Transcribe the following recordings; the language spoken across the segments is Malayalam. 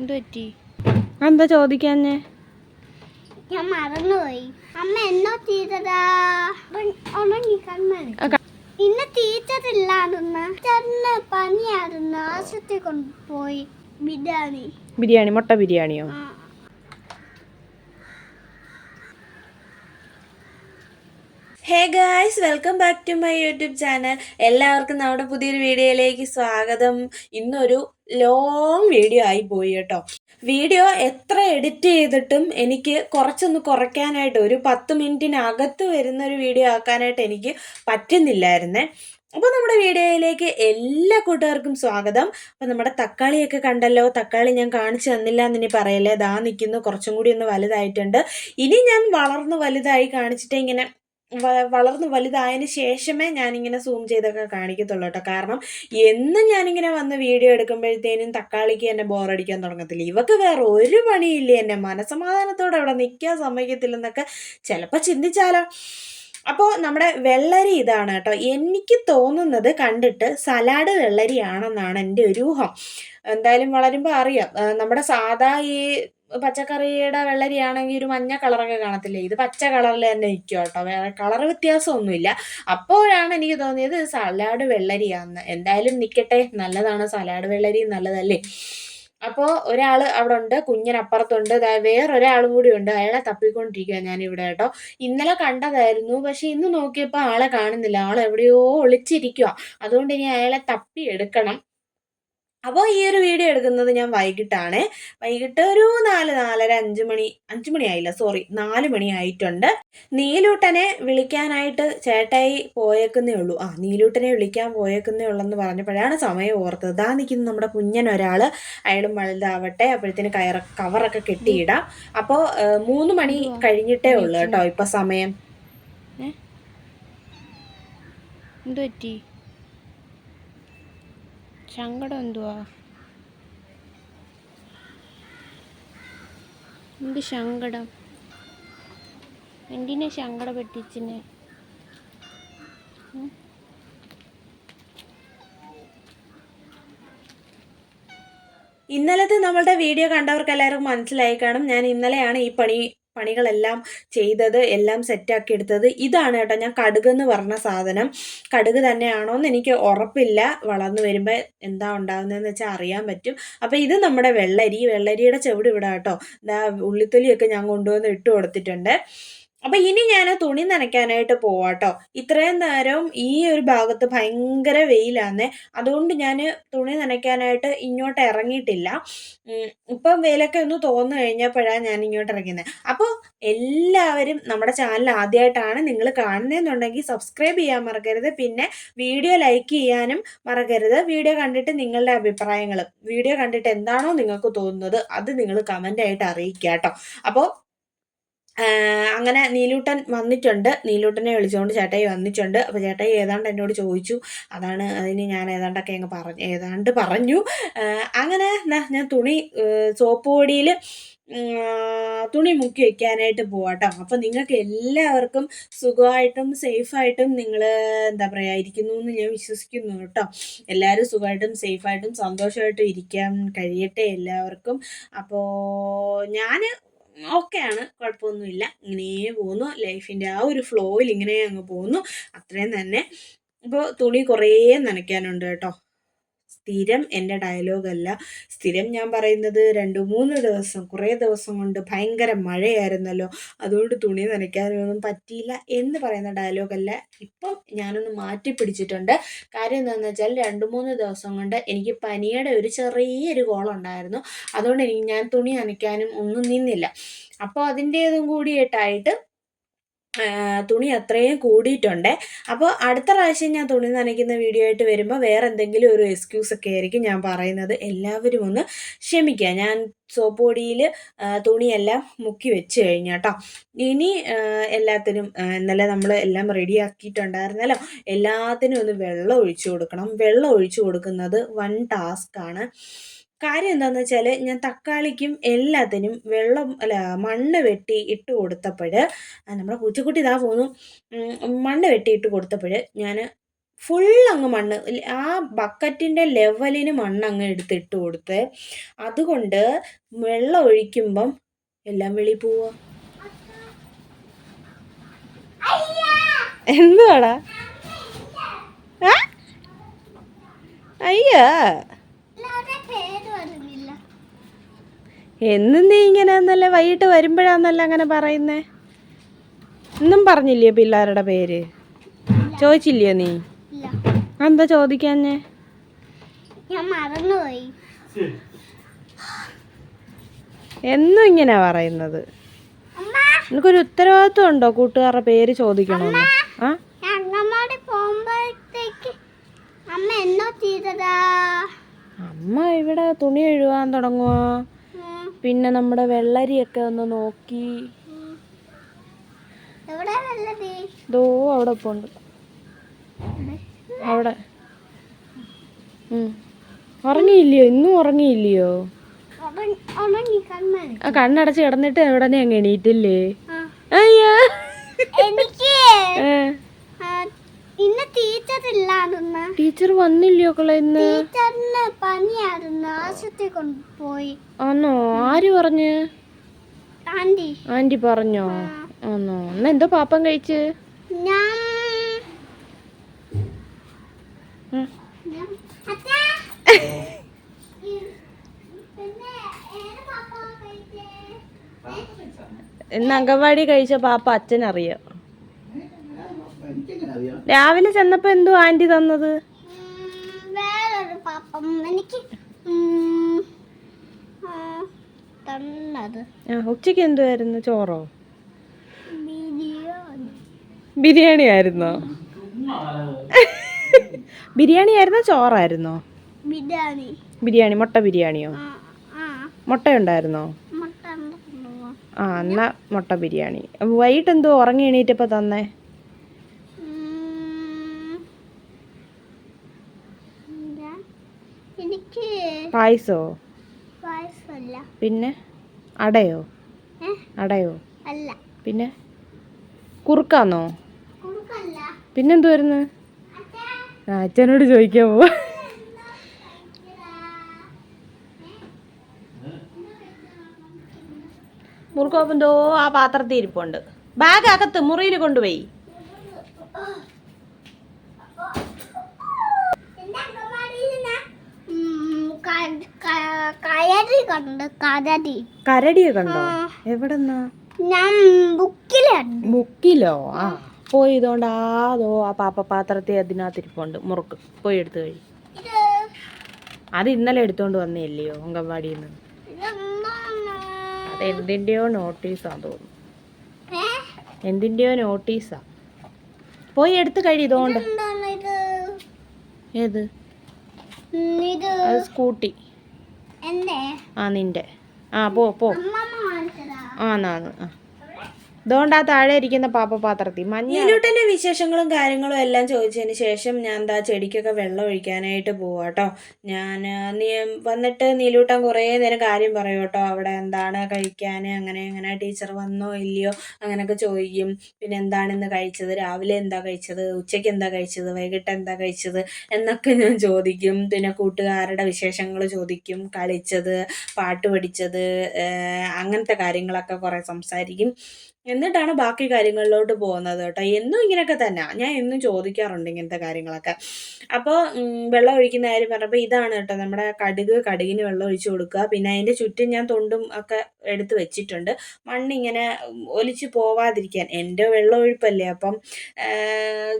എന്ത് പറ്റി? എന്താ ചോദിക്കാഞ്ഞേ? ഞാൻ മറന്നുപോയി. അമ്മ എന്നോ കണ്ണാണ് ഇന്ന് ടീച്ചർ ഇല്ലായിരുന്നു ചേട്ടന് പനിയായിരുന്നു. ആശുപത്രി കൊണ്ടുപോയി. ബിരിയാണി. ബിരിയാണി മുട്ട ബിരിയാണിയോ? Hey guys welcome back to my YouTube channel എല്ലാവർക്കും നമ്മുടെ പുതിയൊരു വീഡിയോയിലേക്ക് സ്വാഗതം. ഇന്നൊരു ലോങ് വീഡിയോ ആയി പോയി കേട്ടോ. വീഡിയോ എത്ര എഡിറ്റ് ചെയ്തിട്ടും എനിക്ക് കുറച്ചൊന്ന് കുറയ്ക്കാനായിട്ട് ഒരു പത്ത് മിനിറ്റിനകത്ത് വരുന്ന ഒരു വീഡിയോ ആക്കാനായിട്ട് എനിക്ക് പറ്റുന്നില്ലായിരുന്നേ. അപ്പോൾ നമ്മുടെ വീഡിയോയിലേക്ക് എല്ലാ കൂട്ടുകാർക്കും സ്വാഗതം. അപ്പോൾ നമ്മുടെ തക്കാളിയൊക്കെ കണ്ടല്ലോ. തക്കാളി ഞാൻ കാണിച്ചു തന്നില്ല എന്നിനി പറയല്ലേ. ദാ നിൽക്കുന്നു കുറച്ചും കൂടി ഒന്ന് വലുതായിട്ടുണ്ട്. ഇനി ഞാൻ വളർന്ന് വലുതായി കാണിച്ചിട്ട് ഇങ്ങനെ വളർന്ന് വലുതായതിന് ശേഷമേ ഞാനിങ്ങനെ സൂം ചെയ്തൊക്കെ കാണിക്കത്തുള്ളൂ കേട്ടോ. കാരണം എന്നും ഞാനിങ്ങനെ വന്ന് വീഡിയോ എടുക്കുമ്പോഴത്തേനും തക്കാളിക്ക് എന്നെ ബോറടിക്കാൻ തുടങ്ങത്തില്ല. ഇവക്ക് വേറെ ഒരു പണിയില്ല. എന്നെ മനസമാധാനത്തോടെ അവിടെ നിൽക്കാൻ സമ്മതിക്കത്തില്ലെന്നൊക്കെ ചിലപ്പോൾ ചിന്തിച്ചാലോ. അപ്പോൾ നമ്മുടെ വെള്ളരി ഇതാണ് കേട്ടോ. എനിക്ക് തോന്നുന്നത് കണ്ടിട്ട് സലാഡ് വെള്ളരിയാണെന്നാണ് എന്റെ ഒരു ഊഹം. എന്തായാലും വളരുമ്പോൾ അറിയാം. നമ്മുടെ സാധാ ഈ പച്ചക്കറിയുടെ വെള്ളരിയാണെങ്കിൽ ഒരു മഞ്ഞ കളറൊക്കെ കാണത്തില്ലേ? ഇത് പച്ച കളറിൽ തന്നെ നിൽക്കും കേട്ടോ. വേറെ കളർ വ്യത്യാസമൊന്നുമില്ല. അപ്പോഴാണ് എനിക്ക് തോന്നിയത് സലാഡ് വെള്ളരിയാന്ന്. എന്തായാലും നിൽക്കട്ടെ. നല്ലതാണ് സലാഡ് വെള്ളരി നല്ലതല്ലേ? അപ്പോൾ ഒരാൾ അവിടെ ഉണ്ട് കുഞ്ഞിനപ്പുറത്തുണ്ട്. വേറൊരാളും കൂടി ഉണ്ട്. അയാളെ തപ്പിക്കൊണ്ടിരിക്കുക ഞാനിവിടെ കേട്ടോ. ഇന്നലെ കണ്ടതായിരുന്നു. പക്ഷെ ഇന്ന് നോക്കിയപ്പോൾ ആളെ കാണുന്നില്ല. ആൾ എവിടെയോ ഒളിച്ചിരിക്കുക അതുകൊണ്ട് ഇനി അയാളെ തപ്പി എടുക്കണം അപ്പോൾ ഈ ഒരു വീഡിയോ എടുക്കുന്നത് ഞാൻ വൈകിട്ടാണ്. വൈകിട്ട് ഒരു നാല് നാലര അഞ്ച് മണി അഞ്ച് മണിയായില്ല സോറി നാല് മണിയായിട്ടുണ്ട് നീലൂട്ടനെ വിളിക്കാനായിട്ട് ചേട്ടായി പോയേക്കുന്നേ ഉള്ളൂ. ആ നീലൂട്ടനെ വിളിക്കാൻ പോയേക്കുന്നേ ഉള്ളെന്ന് പറഞ്ഞപ്പോഴാണ് സമയം ഓർത്തത്. ദാ നിൽക്കുന്നത് നമ്മുടെ കുഞ്ഞൻ ഒരാൾ അയാളും വലുതാവട്ടെ അപ്പോഴത്തേന് കയറ കവറൊക്കെ കെട്ടിയിടാം. അപ്പോൾ മൂന്ന് മണി കഴിഞ്ഞിട്ടേ ഉള്ളൂ കേട്ടോ ഇപ്പം സമയം. എന്തു പറ്റി സങ്കടം എന്തുവാ എന്ത് സങ്കടം എന്തിനെ സങ്കടപ്പെട്ടിച്ചിനെ ഇന്നലത്തെ നമ്മളുടെ വീഡിയോ കണ്ടവർക്ക് എല്ലാവർക്കും മനസ്സിലായി കാണും. ഞാൻ ഇന്നലെയാണ് ഈ പണി പണികളെല്ലാം ചെയ്തത് എല്ലാം സെറ്റാക്കി എടുത്തത് ഇതാണ് കേട്ടോ ഞാൻ കടുക് എന്ന് പറഞ്ഞ സാധനം. കടുക് തന്നെയാണോ എന്ന് എനിക്ക് ഉറപ്പില്ല. വളർന്നു വരുമ്പോൾ എന്താ ഉണ്ടാകുന്നതെന്ന് വെച്ചാൽ അറിയാൻ പറ്റും. അപ്പോൾ ഇത് നമ്മുടെ വെള്ളരി. വെള്ളരിയുടെ ചെവിട് ഇവിടെ കേട്ടോ. ഉള്ളിത്തൊലിയൊക്കെ ഞാൻ കൊണ്ടുവന്ന് ഇട്ട് കൊടുത്തിട്ടുണ്ട്. അപ്പൊ ഇനി ഞാൻ തുണി നനയ്ക്കാനായിട്ട് പോവാട്ടോ. ഇത്രയും നേരം ഈ ഒരു ഭാഗത്ത് ഭയങ്കര വെയിലാന്നേ. അതുകൊണ്ട് ഞാൻ തുണി നനയ്ക്കാനായിട്ട് ഇങ്ങോട്ട് ഇറങ്ങിയിട്ടില്ല. ഇപ്പം വെയിലൊക്കെ ഒന്ന് തോന്നു കഴിഞ്ഞപ്പോഴാണ് ഞാൻ ഇങ്ങോട്ട് ഇറങ്ങുന്നത് അപ്പോൾ എല്ലാവരും നമ്മുടെ ചാനൽ ആദ്യമായിട്ടാണ് നിങ്ങൾ കാണുന്നതെന്നുണ്ടെങ്കിൽ സബ്സ്ക്രൈബ് ചെയ്യാൻ മറക്കരുത്. പിന്നെ വീഡിയോ ലൈക്ക് ചെയ്യാനും മറക്കരുത്. വീഡിയോ കണ്ടിട്ട് നിങ്ങളുടെ അഭിപ്രായങ്ങൾ വീഡിയോ കണ്ടിട്ട് എന്താണോ നിങ്ങൾക്ക് തോന്നുന്നത് അത് നിങ്ങൾ കമന്റ് ആയിട്ട് അറിയിക്കുക കേട്ടോ അപ്പോൾ അങ്ങനെ നീലൂട്ടൻ വന്നിട്ടുണ്ട്. നീലൂട്ടനെ വിളിച്ചുകൊണ്ട് ചേട്ടായി വന്നിട്ടുണ്ട്. അപ്പോൾ ചേട്ടായി ഏതാണ്ട് എന്നോട് ചോദിച്ചു. അതാണ് അതിന് ഞാൻ ഏതാണ്ടൊക്കെ അങ്ങ് പറഞ്ഞു ഏതാണ്ട് പറഞ്ഞു. അങ്ങനെ ഞാൻ തുണി സോപ്പ് പൊടിയിൽ തുണി മുക്കി വെക്കാനായിട്ട് പോവാട്ടോ അപ്പോൾ നിങ്ങൾക്ക് എല്ലാവർക്കും സുഖമായിട്ടും സേഫായിട്ടും നിങ്ങൾ എന്താ പറയുക ഇരിക്കുന്നു എന്ന് ഞാൻ വിശ്വസിക്കുന്നു കേട്ടോ എല്ലാവരും സുഖമായിട്ടും സേഫായിട്ടും സന്തോഷമായിട്ടും ഇരിക്കാൻ കഴിയട്ടെ എല്ലാവർക്കും. അപ്പോൾ ഞാൻ ഓക്കെയാണ് കുഴപ്പമൊന്നുമില്ല. ഇങ്ങനെ പോകുന്നു. ലൈഫിന്റെ ആ ഒരു ഫ്ലോയിൽ ഇങ്ങനെ അങ്ങ് പോകുന്നു. അത്രയും തന്നെ. ഇപ്പോൾ തുണി കുറേ നനയ്ക്കാനുണ്ട് കേട്ടോ. സ്ഥിരം എന്റെ ഡയലോഗല്ല. സ്ഥിരം ഞാൻ പറയുന്നത് രണ്ട് മൂന്ന് ദിവസം കുറേ ദിവസം കൊണ്ട് ഭയങ്കര മഴയായിരുന്നല്ലോ. അതുകൊണ്ട് തുണി നനയ്ക്കാനൊന്നും പറ്റിയില്ല എന്ന് പറയുന്ന ഡയലോഗല്ല. ഇപ്പം ഞാനൊന്ന് മാറ്റി പിടിച്ചിട്ടുണ്ട്. കാര്യം എന്താണെന്ന് വെച്ചാൽ രണ്ട് മൂന്ന് ദിവസം കൊണ്ട് എനിക്ക് പനിയുടെ ഒരു ചെറിയൊരു കോളുണ്ടായിരുന്നു. അതുകൊണ്ട് എനിക്ക് ഞാൻ തുണി നനയ്ക്കാനും ഒന്നും നിന്നില്ല. അപ്പോൾ അതിന്റേതും കൂടിയിട്ടായിട്ട് തുണി അത്രയും കൂടിയിട്ടുണ്ട്. അപ്പോൾ അടുത്ത പ്രാവശ്യം ഞാൻ തുണി നനയ്ക്കുന്ന വീഡിയോ ആയിട്ട് വരുമ്പോൾ വേറെ എന്തെങ്കിലും ഒരു എക്സ്ക്യൂസ് ഒക്കെ ആയിരിക്കും ഞാൻ പറയുന്നത്. എല്ലാവരും ഒന്ന് ക്ഷമിക്കുക ഞാൻ സോപ്പ് പൊടിയിൽ തുണിയെല്ലാം മുക്കി വെച്ച് കഴിഞ്ഞു കേട്ടോ. ഇനി എല്ലാത്തിനും ഇന്നലെ നമ്മൾ എല്ലാം റെഡി ആക്കിയിട്ടുണ്ടായിരുന്നല്ലോ. എല്ലാത്തിനും ഒന്ന് വെള്ളം ഒഴിച്ചു കൊടുക്കണം. വെള്ളം ഒഴിച്ചു കൊടുക്കുന്നത് വൺ ടാസ്ക്കാണ് കാര്യം എന്താണെന്ന് വെച്ചാൽ ഞാൻ തക്കാളിക്കും എല്ലാത്തിനും വെള്ളം അല്ല മണ്ണ് വെട്ടി ഇട്ട് കൊടുത്തപ്പോൾ നമ്മുടെ പൂച്ചക്കുട്ടി ഇതാ പോന്നു. മണ്ണ് വെട്ടി ഇട്ട് കൊടുത്തപ്പോൾ ഞാൻ ഫുൾ അങ്ങ് മണ്ണ് ആ ബക്കറ്റിന്റെ ലെവലിന് മണ്ണ് അങ്ങ് എടുത്തിട്ട് കൊടുത്ത്. അതുകൊണ്ട് വെള്ളം ഒഴിക്കുമ്പം എല്ലാം വെളി പോവുക എന്തുവാടാ? അയ്യോ! എന്നും നീ ഇങ്ങനെ എന്നല്ലേ വൈകിട്ട് വരുമ്പോഴാന്നല്ല അങ്ങനെ പറയുന്നേ? ഒന്നും പറഞ്ഞില്ലയോ പിള്ളേരുടെ പേര്? ചോദിച്ചില്ലയോ നീ? എന്താ ചോദിക്കാഞ്ഞേ? എന്നും ഇങ്ങനെ പറയുന്നത്. നിനക്കൊരു ഉത്തരവാദിത്വം ഉണ്ടോ കൂട്ടുകാരുടെ പേര് ചോദിക്കണമെന്ന്? ആ? അമ്മ ഇവിടെ തുണി എഴുവാൻ തുടങ്ങുക ഉം, പിന്നെ നമ്മുടെ വെള്ളരിയൊക്കെ ഒന്ന് നോക്കി. എവിടെ ദോ അവിടെ പോണ്ട്. അവിടെ. ഉറങ്ങിയില്ലയോ? ഇന്നും ഉറങ്ങിയില്ലയോ? ആ കണ്ണടച്ച് കിടന്നിട്ട് ഉടനെ അങ്ങ് എണീറ്റില്ലേ. അയ്യോ. എനിക്ക്? ഇന്ന് ടീച്ചർ ഇല്ലായിരുന്നു ടീച്ചർ വന്നില്ലയോ കള ഇന്ന്? ടീച്ചറിന് പനിയായിരുന്നു. ആശുപത്രി കൊണ്ടുപോയി. ആണോ ആര് പറഞ്ഞു? ആന്റി. ആന്റി പറഞ്ഞോ? ആണോ എന്നാ എന്തോ പാപ്പം കഴിച്ച്? ഞാൻ? ഇന്ന് അംഗൻവാടി കഴിച്ച പാപ്പ അച്ഛനറിയാം. രാവിലെ ചെന്നപ്പോ എന്തോ ആന്റി തന്നത്? ഉം, വേറൊരു പാപ്പം. എനിക്ക് ആ, തന്നത്. ഉച്ചയ്ക്ക് എന്തുവായിരുന്നു? ചോറോ? ബിരിയാണി. ബിരിയാണി ആയിരുന്നോ ബിരിയാണി ആയിരുന്നോ ചോറായിരുന്നോ? ബിരിയാണി. ബിരിയാണി മുട്ട ബിരിയാണിയോ? ആ ആ. മുട്ട ഉണ്ടായിരുന്നോ ആ എന്നാ മുട്ട ബിരിയാണി. വൈകിട്ട് എന്തോ ഉറങ്ങി എണീറ്റപ്പോ തന്നെ ഉം, എന്താ? എനിക്ക് പായസോ? പിന്നെ? അടയോ? അടയോ? അല്ല. പിന്നെ? കുറുക്കാന്നോ? കുറുക്കല്ല. പിന്നെന്തുവായിരുന്നു? ആ അച്ഛനോട് ചോദിക്കാൻ പോവാ. മുറുക്കോപ്പം എന്തോ ആ പാത്രത്തിൽ ഇരിപ്പുണ്ട്. ബാഗ് അകത്ത് മുറിയിൽ കൊണ്ടുപോയി. കണ്ട് കരടി. കരടിയെ കണ്ടോ? എവിടെന്നാ? ഞാൻ ബുക്കിലോ ബുക്കിലോ? ആ. പോയി ഇതുകൊണ്ട് ആതോ ആ പാപ്പ പാത്രത്തെ അതിനകത്ത് ഇരിപ്പുണ്ട് മുറുക്ക്. പോയി എടുത്തു കഴി. അത് ഇന്നലെ എടുത്തോണ്ട് വന്നില്ലയോ അങ്കൻവാടിയിൽ നിന്ന് അത് എന്തിന്റെയോ നോട്ടീസാ തോന്നുന്നു? എന്തിന്റെയോ നോട്ടീസാ. പോയി എടുത്ത് കഴി ഇതുകൊണ്ട് ഏത്? അത് സ്കൂട്ടി. ആ നിന്റെ. ആ പോ പോ. ആന്നാന്ന് ആ. ഇതുകൊണ്ട് ആ താഴെ ഇരിക്കുന്ന പാപ്പപാത്രത്തിൽ മഞ്ഞിലൂട്ടന്റെ വിശേഷങ്ങളും കാര്യങ്ങളും എല്ലാം ചോദിച്ചതിന് ശേഷം ഞാൻ എന്താ ചെടിക്കൊക്കെ വെള്ളം ഒഴിക്കാനായിട്ട് പോവാ കേട്ടോ ഞാൻ വന്നിട്ട് നീലൂട്ടൻ കുറേ നേരം കാര്യം പറയും കേട്ടോ. അവിടെ എന്താണ് കഴിക്കാൻ? അങ്ങനെ അങ്ങനെ ടീച്ചർ വന്നോ ഇല്ലയോ? അങ്ങനെയൊക്കെ ചോദിക്കും. പിന്നെ എന്താണ് ഇന്ന് കഴിച്ചത്? രാവിലെ എന്താ കഴിച്ചത്? ഉച്ചയ്ക്ക് എന്താ കഴിച്ചത്? വൈകിട്ട് എന്താ കഴിച്ചത്? എന്നൊക്കെ ഞാൻ ചോദിക്കും. പിന്നെ കൂട്ടുകാരുടെ വിശേഷങ്ങൾ ചോദിക്കും. കളിച്ചത് പാട്ട് പഠിച്ചത് അങ്ങനത്തെ കാര്യങ്ങളൊക്കെ കുറേ സംസാരിക്കും. എന്നിട്ടാണ് ബാക്കി കാര്യങ്ങളിലോട്ട് പോകുന്നത് കേട്ടോ. എന്നും ഇങ്ങനെയൊക്കെ തന്നെ. ഞാൻ എന്നും ചോദിക്കാറുണ്ട് ഇങ്ങനത്തെ കാര്യങ്ങളൊക്കെ. അപ്പോൾ വെള്ളം ഒഴിക്കുന്ന കാര്യം പറഞ്ഞപ്പോൾ ഇതാണ് കേട്ടോ നമ്മുടെ കടുക് കടുകിന് വെള്ളം ഒഴിച്ചു കൊടുക്കുക. പിന്നെ അതിന്റെ ചുറ്റും ഞാൻ തൊണ്ടും ഒക്കെ എടുത്ത് വെച്ചിട്ടുണ്ട്. മണ്ണിങ്ങനെ ഒലിച്ചു പോവാതിരിക്കാൻ. എന്റെ വെള്ളം ഒഴിപ്പല്ലേ? അപ്പം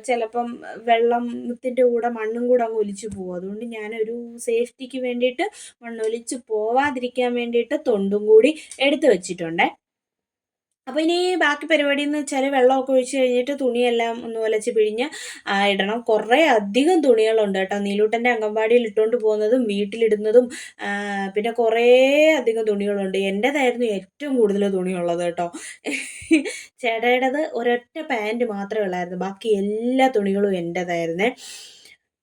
ചിലപ്പം വെള്ളത്തിന്റെ കൂടെ മണ്ണും കൂടെ അങ്ങ് ഒലിച്ച് പോകും അതുകൊണ്ട് ഞാനൊരു സേഫ്റ്റിക്ക് വേണ്ടിയിട്ട് മണ്ണൊലിച്ച് പോവാതിരിക്കാൻ വേണ്ടിയിട്ട് തൊണ്ടും കൂടി എടുത്ത് വെച്ചിട്ടുണ്ടേ. അപ്പോൾ ഇനി ബാക്കി പരിപാടി എന്ന് വെച്ചാൽ വെള്ളമൊക്കെ ഒഴിച്ച് കഴിഞ്ഞിട്ട് തുണിയെല്ലാം ഒന്ന് ഒലച്ച് പിഴിഞ്ഞ് ഇടണം. കുറേ അധികം തുണികളുണ്ട് കേട്ടോ. നീലൂട്ടന്റെ അംഗൻവാടിയിൽ ഇട്ടുകൊണ്ട് പോകുന്നതും വീട്ടിലിടുന്നതും പിന്നെ കുറേ അധികം തുണികളുണ്ട്. എന്റേതായിരുന്നു ഏറ്റവും കൂടുതൽ തുണിയുള്ളത് കേട്ടോ. ചേട്ടയുടേത് ഒരൊറ്റ പാന്റ് മാത്രമേ ഉള്ളായിരുന്നു. ബാക്കി എല്ലാ തുണികളും എന്റേതായിരുന്നേ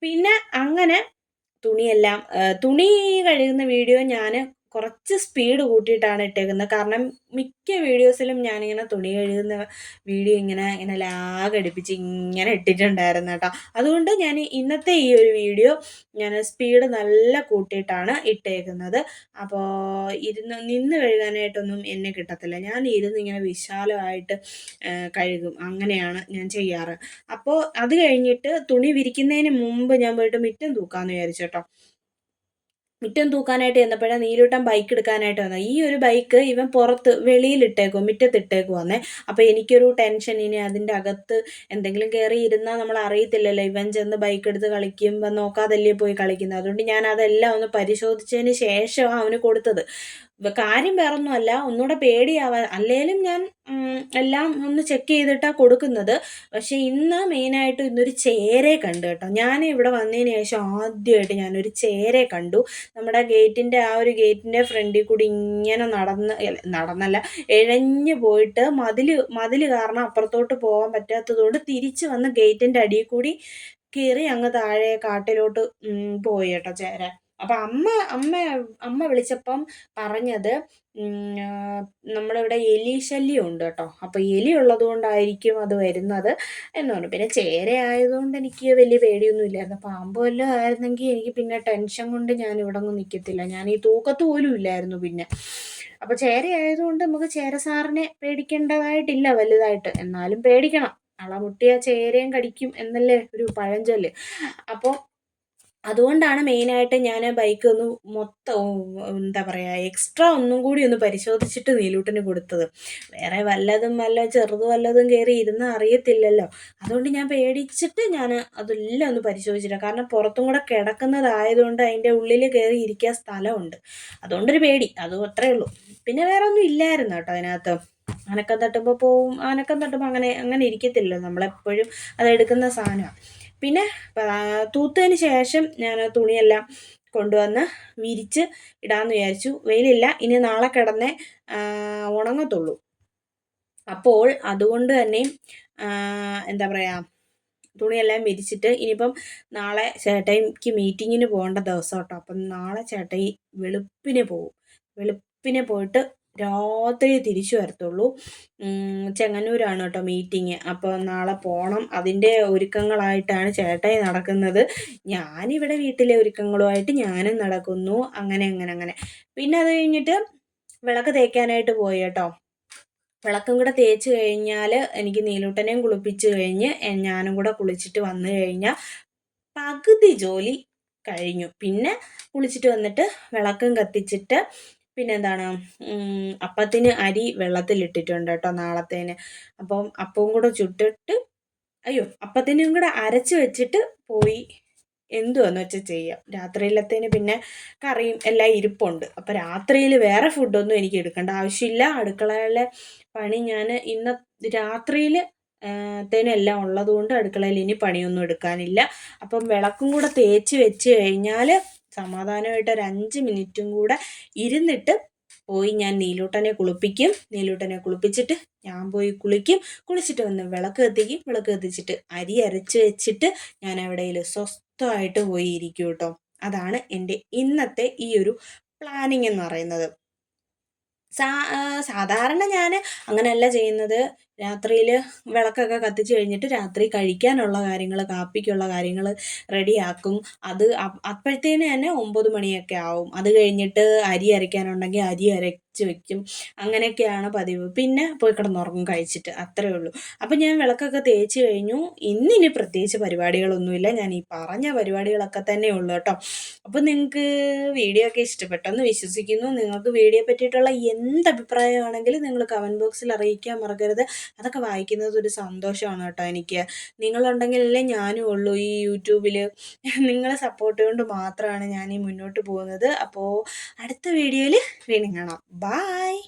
പിന്നെ അങ്ങനെ തുണിയെല്ലാം തുണി കഴുകുന്ന വീഡിയോ ഞാൻ കുറച്ച് സ്പീഡ് കൂട്ടിയിട്ടാണ് ഇട്ടേക്കുന്നത്. കാരണം മിക്ക വീഡിയോസിലും ഞാനിങ്ങനെ തുണി കഴുകുന്ന വീഡിയോ ഇങ്ങനെ ഇങ്ങനെ ലാഗ് അടിപ്പിച്ച് ഇങ്ങനെ ഇട്ടിട്ടുണ്ടായിരുന്നു കേട്ടോ. അതുകൊണ്ട് ഞാൻ ഇന്നത്തെ ഈ ഒരു വീഡിയോ ഞാൻ സ്പീഡ് നല്ല കൂട്ടിയിട്ടാണ് ഇട്ടേക്കുന്നത്. അപ്പോൾ ഇരുന്ന് നിന്ന് കഴുകാനായിട്ടൊന്നും എന്നെ കിട്ടത്തില്ല. ഞാൻ ഇരുന്ന് ഇങ്ങനെ വിശാലമായിട്ട് കഴുകും. അങ്ങനെയാണ് ഞാൻ ചെയ്യാറ്. അപ്പോൾ അത് കഴിഞ്ഞിട്ട് തുണി വിരിക്കുന്നതിന് മുമ്പ് ഞാൻ പോയിട്ട് മിറ്റം തൂക്കാമെന്ന് വിചാരിച്ചു കേട്ടോ. മുറ്റം തൂക്കാനായിട്ട് ചെന്നപ്പോഴാണ് നീലൂട്ടൻ ബൈക്ക് എടുക്കാനായിട്ട് വന്നത് ഈ ഒരു ബൈക്ക് ഇവൻ പുറത്ത് വെളിയിലിട്ടേക്കും വന്നേ. അപ്പോൾ എനിക്കൊരു ടെൻഷൻ ഇനി അതിന്റെ അകത്ത് എന്തെങ്കിലും കയറി ഇരുന്നാൽ നമ്മൾ അറിയത്തില്ലല്ലോ. ഇവൻ ചെന്ന് ബൈക്ക് എടുത്ത് കളിക്കുമ്പോൾ നോക്കാതല്ലേ പോയി കളിക്കുന്നത്. അതുകൊണ്ട് ഞാൻ അതെല്ലാം ഒന്ന് പരിശോധിച്ചതിന് ശേഷമാണ് അവന് കൊടുത്തത്. കാര്യം വേറൊന്നുമല്ല. ഒന്നുകൂടെ പേടിയാവാ. അല്ലേലും ഞാൻ എല്ലാം ഒന്ന് ചെക്ക് ചെയ്തിട്ടാണ് കൊടുക്കുന്നത്. പക്ഷേ ഇന്ന് മെയിനായിട്ട് ഇന്നൊരു ചേരെ കണ്ടു കേട്ടോ. ഞാൻ ഇവിടെ വന്നതിന് ശേഷം ആദ്യമായിട്ട് ഞാനൊരു ചേരെ കണ്ടു. നമ്മുടെ ഗേറ്റിന്റെ ആ ഒരു ഗേറ്റിന്റെ ഫ്രണ്ടിൽ കൂടി ഇങ്ങനെ നടന്ന് നടന്നല്ല ഇഴഞ്ഞു പോയിട്ട് മതിൽ മതിൽ കാരണം അപ്പുറത്തോട്ട് പോകാൻ പറ്റാത്തതുകൊണ്ട് തിരിച്ച് വന്ന് ഗേറ്റിന്റെ അടിയിൽ കൂടി കയറി അങ്ങ് താഴെ കാട്ടിലോട്ട് പോയി കേട്ടോ ചേരാൻ. അപ്പം അമ്മ അമ്മ അമ്മ വിളിച്ചപ്പം പറഞ്ഞത് നമ്മളിവിടെ എലി ശല്യം ഉണ്ട് കേട്ടോ. അപ്പോൾ എലി ഉള്ളത് കൊണ്ടായിരിക്കും അത് വരുന്നത് എന്ന് പറഞ്ഞു. പിന്നെ ചേര ആയതുകൊണ്ട് എനിക്ക് വലിയ പേടിയൊന്നും ഇല്ലായിരുന്നു. പാമ്പ് വല്ലതും ആയിരുന്നെങ്കിൽ എനിക്ക് പിന്നെ ടെൻഷൻ കൊണ്ട് ഞാൻ ഇവിടെ ഒന്നും നിൽക്കത്തില്ല ഞാൻ ഈ തൂക്കത്ത് പോലും ഇല്ലായിരുന്നു പിന്നെ. അപ്പോൾ ചേര ആയതുകൊണ്ട് നമുക്ക് ചേര സാറിനെ പേടിക്കേണ്ടതായിട്ടില്ല വലുതായിട്ട്. എന്നാലും പേടിക്കണം. അളമുട്ടിയ ചേരയും കടിക്കും എന്നല്ലേ ഒരു പഴഞ്ചൊല്ല്. അപ്പോൾ അതുകൊണ്ടാണ് മെയിനായിട്ട് ഞാൻ ബൈക്ക് ഒന്ന് മൊത്തം എന്താ പറയുക എക്സ്ട്രാ ഒന്നും കൂടി ഒന്ന് പരിശോധിച്ചിട്ട് നീലൂട്ടിന് കൊടുത്തത്. വേറെ വല്ലതും വല്ല ചെറുത് വല്ലതും കയറി ഇരുന്ന് അറിയത്തില്ലല്ലോ. അതുകൊണ്ട് ഞാൻ പേടിച്ചിട്ട് ഞാൻ അതെല്ലാം ഒന്ന് പരിശോധിച്ചിട്ട് കാരണം പുറത്തും കൂടെ കിടക്കുന്നതായതുകൊണ്ട് അതിന്റെ ഉള്ളിൽ കയറി ഇരിക്കാൻ സ്ഥലമുണ്ട്. അതുകൊണ്ടൊരു പേടി. അതും അത്രേ ഉള്ളൂ. പിന്നെ വേറെ ഒന്നും ഇല്ലായിരുന്നു കേട്ടോ അതിനകത്ത്. അനക്കം തട്ടുമ്പോൾ പോവും അനക്കം തട്ടുമ്പോൾ അങ്ങനെ അങ്ങനെ ഇരിക്കത്തില്ലല്ലോ നമ്മളെപ്പോഴും അതെടുക്കുന്ന സാധനമാണ് പിന്നെ തൂത്തതിന് ശേഷം ഞാൻ തുണിയെല്ലാം കൊണ്ടുവന്ന് വിരിച്ച് ഇടാമെന്ന് വിചാരിച്ചു. വെയിലില്ല ഇനി നാളെ കിടന്നേ ഉണങ്ങത്തുള്ളൂ. അപ്പോൾ അതുകൊണ്ട് തന്നെ എന്താ പറയുക തുണിയെല്ലാം വിരിച്ചിട്ട് ഇനിയിപ്പം നാളെ ചേട്ടയ്ക്ക് മീറ്റിങ്ങിന് പോകേണ്ട ദിവസം കേട്ടോ. അപ്പം നാളെ ചേട്ടൻ വെളുപ്പിന് പോവും. വെളുപ്പിന് പോയിട്ട് രാത്രി തിരിച്ചു വരത്തുള്ളൂ. ചെങ്ങന്നൂരാണ് കേട്ടോ മീറ്റിങ് അപ്പോൾ നാളെ പോകണം അതിന്റെ ഒരുക്കങ്ങളായിട്ടാണ് ചേട്ടായി നടക്കുന്നത്. ഞാനിവിടെ വീട്ടിലെ ഒരുക്കങ്ങളുമായിട്ട് ഞാനും നടക്കുന്നു. അങ്ങനെ അങ്ങനെ അങ്ങനെ. പിന്നെ അത് കഴിഞ്ഞിട്ട് വിളക്ക് തേക്കാനായിട്ട് പോയി കേട്ടോ. വിളക്കും കൂടെ തേച്ച് കഴിഞ്ഞാൽ എനിക്ക് നീലൂട്ടനെയും കുളിപ്പിച്ച് കഴിഞ്ഞ് ഞാനും കൂടെ കുളിച്ചിട്ട് വന്നു കഴിഞ്ഞാൽ പകുതി ജോലി കഴിഞ്ഞു. പിന്നെ കുളിച്ചിട്ട് വന്നിട്ട് വിളക്കും കത്തിച്ചിട്ട് പിന്നെ എന്താണ് അപ്പത്തിന് അരി വെള്ളത്തിലിട്ടിട്ടുണ്ട് കേട്ടോ നാളത്തേന്. അപ്പം അപ്പവും കൂടെ ചുട്ടിട്ട് അയ്യോ അപ്പത്തിനും കൂടെ അരച്ച് വെച്ചിട്ട് പോയി എന്തുവാന്ന് വെച്ചാൽ ചെയ്യാം. രാത്രിയിലത്തേന് പിന്നെ കറിയും എല്ലാം ഇരിപ്പുണ്ട്. അപ്പം രാത്രിയിൽ വേറെ ഫുഡൊന്നും എനിക്ക് എടുക്കേണ്ട ആവശ്യമില്ല. അടുക്കളയിലെ പണി ഞാൻ ഇന്ന രാത്രിയിൽ ത്തേനെല്ലാം ഉള്ളതുകൊണ്ട് അടുക്കളയിൽ ഇനി പണിയൊന്നും എടുക്കാനില്ല. അപ്പം വിളക്കും കൂടെ തേച്ച് വെച്ച് കഴിഞ്ഞാൽ സമാധാനമായിട്ട് ഒരു അഞ്ച് മിനിറ്റും കൂടെ ഇരുന്നിട്ട് പോയി ഞാൻ നീലൂട്ടനെ കുളിപ്പിക്കും. നീലൂട്ടനെ കുളിപ്പിച്ചിട്ട് ഞാൻ പോയി കുളിക്കും. കുളിച്ചിട്ട് വന്ന് വിളക്ക് കത്തിക്കും. വിളക്ക് കത്തിച്ചിട്ട് അരി അരച്ച് വെച്ചിട്ട് ഞാൻ എവിടെയെങ്കിലും സ്വസ്ഥമായിട്ട് പോയി ഇരിക്കും കേട്ടോ. അതാണ് എന്റെ ഇന്നത്തെ ഈ ഒരു പ്ലാനിങ് എന്ന് പറയുന്നത്. സാ സാധാരണ ഞാൻ അങ്ങനെയല്ല ചെയ്യുന്നത്. രാത്രിയിൽ വിളക്കൊക്കെ കത്തിച്ച് കഴിഞ്ഞിട്ട് രാത്രി കഴിക്കാനുള്ള കാര്യങ്ങൾ കാപ്പിക്കുള്ള കാര്യങ്ങൾ റെഡിയാക്കും. അത് അപ്പോഴത്തേന് തന്നെ ഒമ്പത് മണിയൊക്കെ ആവും. അത് കഴിഞ്ഞിട്ട് അരി അരയ്ക്കാനുണ്ടെങ്കിൽ അരി അരച്ച് വെക്കും. അങ്ങനെയൊക്കെയാണ് പതിവ്. പിന്നെ പോയി കിടന്നുറങ്ങും കഴിച്ചിട്ട്. അത്രേ ഉള്ളൂ. അപ്പം ഞാൻ വിളക്കൊക്കെ തേച്ച് കഴിഞ്ഞു. ഇന്നിനി പ്രത്യേകിച്ച് പരിപാടികളൊന്നുമില്ല. ഞാൻ ഈ പറഞ്ഞ പരിപാടികളൊക്കെ തന്നെ ഉള്ളൂ കേട്ടോ. അപ്പോൾ നിങ്ങൾക്ക് വീഡിയോ ഒക്കെ ഇഷ്ടപ്പെട്ടെന്ന് വിശ്വസിക്കുന്നു. നിങ്ങൾക്ക് വീഡിയോ പറ്റിയിട്ടുള്ള എന്ത് അഭിപ്രായമാണെങ്കിലും നിങ്ങൾ കമന്റ് ബോക്സിൽ അറിയിക്കാൻ മറക്കരുത്. അതൊക്കെ വായിക്കുന്നത് ഒരു സന്തോഷമാണ് കേട്ടോ എനിക്ക്. നിങ്ങളുണ്ടെങ്കിലല്ലേ ഞാനും ഉള്ളൂ ഈ യൂട്യൂബിൽ നിങ്ങളെ സപ്പോർട്ട് കൊണ്ട് മാത്രമാണ് ഞാൻ ഈ മുന്നോട്ട് പോകുന്നത്. അപ്പോൾ അടുത്ത വീഡിയോയിൽ വീണ്ടും കാണാം. Bye.